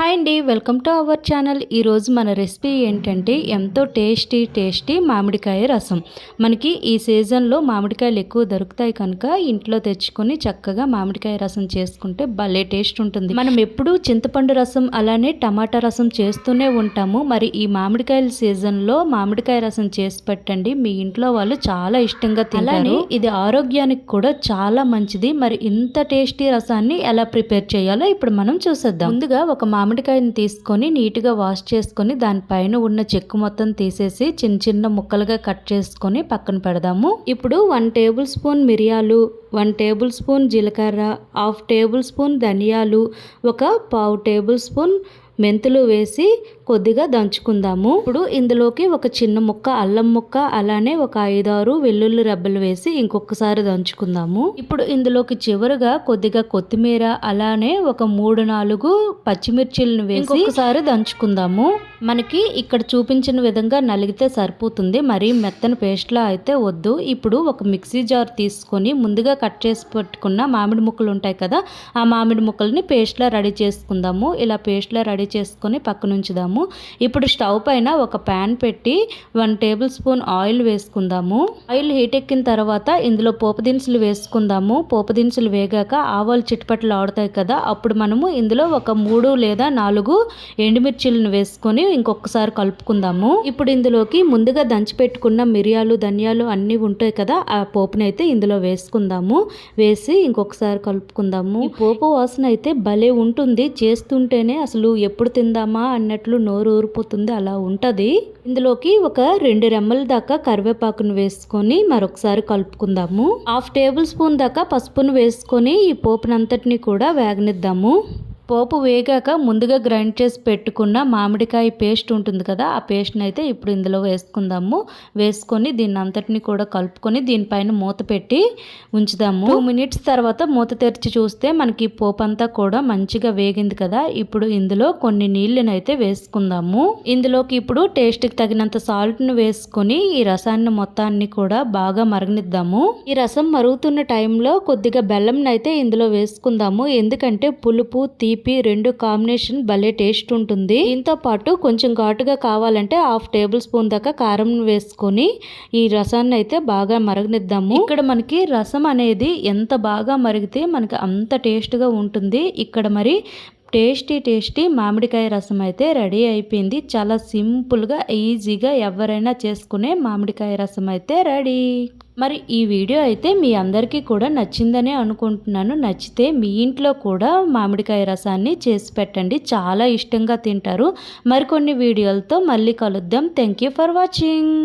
Hi అండి welcome to our channel ఈరోజు మన రెసిపీ ఏంటంటే ఎంతో టేస్టీ టేస్టీ మామిడికాయ రసం. మనకి ఈ సీజన్లో మామిడికాయలు ఎక్కువ దొరుకుతాయి కనుక ఇంట్లో తెచ్చుకొని చక్కగా మామిడికాయ రసం చేసుకుంటే భలే టేస్ట్ ఉంటుంది. మనం ఎప్పుడూ చింతపండు రసం అలానే టమాటా రసం చేస్తూనే ఉంటాము. మరి ఈ మామిడికాయల సీజన్లో మామిడికాయ రసం చేసి పెట్టండి. మీ ఇంట్లో వాళ్ళు చాలా ఇష్టంగా తినాలని ఇది ఆరోగ్యానికి కూడా చాలా మంచిది. మరి ఇంత టేస్టీ రసాన్ని ఎలా ప్రిపేర్ చేయాలో ఇప్పుడు మనం చూసేద్దాం. ముందుగా ఒక మామిడి మామిడికాయని తీసుకొని నీట్గా వాష్ చేసుకొని దానిపైన ఉన్న చెక్కు మొత్తం తీసేసి చిన్న చిన్న ముక్కలుగా కట్ చేసుకొని పక్కన పెడదాము. ఇప్పుడు వన్ టేబుల్ స్పూన్ మిరియాలు వన్ టేబుల్ స్పూన్ జీలకర్ర హాఫ్ టేబుల్ స్పూన్ ధనియాలు ఒక పావు టేబుల్ స్పూన్ మెంతులు వేసి కొద్దిగా దంచుకుందాము. ఇప్పుడు ఇందులోకి ఒక చిన్న ముక్క అల్లం ముక్క అలానే ఒక ఐదారు వెల్లుల్లి రెబ్బలు వేసి ఇంకొకసారి దంచుకుందాము. ఇప్పుడు ఇందులోకి చివరిగా కొద్దిగా కొత్తిమీర అలానే ఒక మూడు నాలుగు పచ్చిమిర్చిలను వేసి ఒకసారి దంచుకుందాము. మనకి ఇక్కడ చూపించిన విధంగా నలిగితే సరిపోతుంది. మరి మెత్తని పేస్ట్లా అయితే వద్దు. ఇప్పుడు ఒక మిక్సీ జార్ తీసుకొని ముందుగా కట్ చేసి పెట్టుకున్న మామిడి ముక్కలు ఉంటాయి కదా ఆ మామిడి ముక్కల్ని పేస్ట్లా రెడీ చేసుకుందాము. ఇలా పేస్ట్లా రెడీ చేసుకొని పక్కన ఉంచుదాము ఇప్పుడు స్టవ్ పైన ఒక ప్యాన్ పెట్టి వన్ టేబుల్ స్పూన్ ఆయిల్ వేసుకుందాము. ఆయిల్ హీట్ ఎక్కిన తర్వాత ఇందులో పోపు దినుసులు వేసుకుందాము. పోపు దినుసులు వేగాక ఆవాలు చిట్పట్లు ఆడుతాయి కదా అప్పుడు మనము ఇందులో ఒక మూడు లేదా నాలుగు ఎండుమిర్చిలను వేసుకొని ఇంకొకసారి కలుపుకుందాము. ఇప్పుడు ఇందులోకి ముందుగా దంచి పెట్టుకున్న మిరియాలు ధనియాలు అన్నీ ఉంటాయి కదా ఆ పోపునైతే ఇందులో వేసుకుందాము. వేసి ఇంకొకసారి కలుపుకుందాము. పోపు వాసన అయితే భలే ఉంటుంది. చేస్తుంటేనే అసలు ఎప్పుడు ఎప్పుడు తిందామా అన్నట్లు నోరు ఊరిపోతుంది అలా ఉంటుంది. ఇందులోకి ఒక రెండు రెమ్మల దాకా కరివేపాకును వేసుకొని మరొకసారి కలుపుకుందాము. హాఫ్ టేబుల్ స్పూన్ దాకా పసుపును వేసుకొని ఈ పోపునంతటిని కూడా వేగనిద్దాము. పోపు వేగాక ముందుగా గ్రైండ్ చేసి పెట్టుకున్న మామిడికాయ పేస్ట్ ఉంటుంది కదా ఆ పేస్ట్ని అయితే ఇప్పుడు ఇందులో వేసుకుందాము. వేసుకొని దీన్ని అంతటిని కూడా కలుపుకొని దీనిపైన మూత పెట్టి ఉంచుదాము. టూ మినిట్స్ తర్వాత మూత తెరిచి చూస్తే మనకి పోపు అంతా కూడా మంచిగా వేగింది కదా ఇప్పుడు ఇందులో కొన్ని నీళ్ళని అయితే వేసుకుందాము. ఇందులోకి ఇప్పుడు టేస్ట్కి తగినంత సాల్ట్ను వేసుకొని ఈ రసాన్ని మొత్తాన్ని కూడా బాగా మరగనిద్దాము. ఈ రసం మరుగుతున్న టైంలో కొద్దిగా బెల్లం అయితే ఇందులో వేసుకుందాము ఎందుకంటే పులుపు తీపి తీపి రెండు కాంబినేషన్ భలే టేస్ట్ ఉంటుంది. దీంతో పాటు కొంచెం ఘాటుగా కావాలంటే హాఫ్ టేబుల్ స్పూన్ దాకా కారం వేసుకొని ఈ రసాన్ని అయితే బాగా మరగనిద్దాము. ఇక్కడ మనకి రసం అనేది ఎంత బాగా మరిగితే మనకి అంత టేస్ట్గా ఉంటుంది. ఇక్కడ మరి టేస్టీ టేస్టీ మామిడికాయ రసం అయితే రెడీ అయిపోయింది. చాలా సింపుల్గా ఈజీగా ఎవరైనా చేసుకునే మామిడికాయ రసం అయితే రెడీ. మరి ఈ వీడియో అయితే మీ అందరికీ కూడా నచ్చిందనే అనుకుంటున్నాను. నచ్చితే మీ ఇంట్లో కూడా మామిడికాయ రసాన్ని చేసి పెట్టండి. చాలా ఇష్టంగా తింటారు. మరికొన్ని వీడియోలతో మళ్ళీ కలుద్దాం. Thank you for watching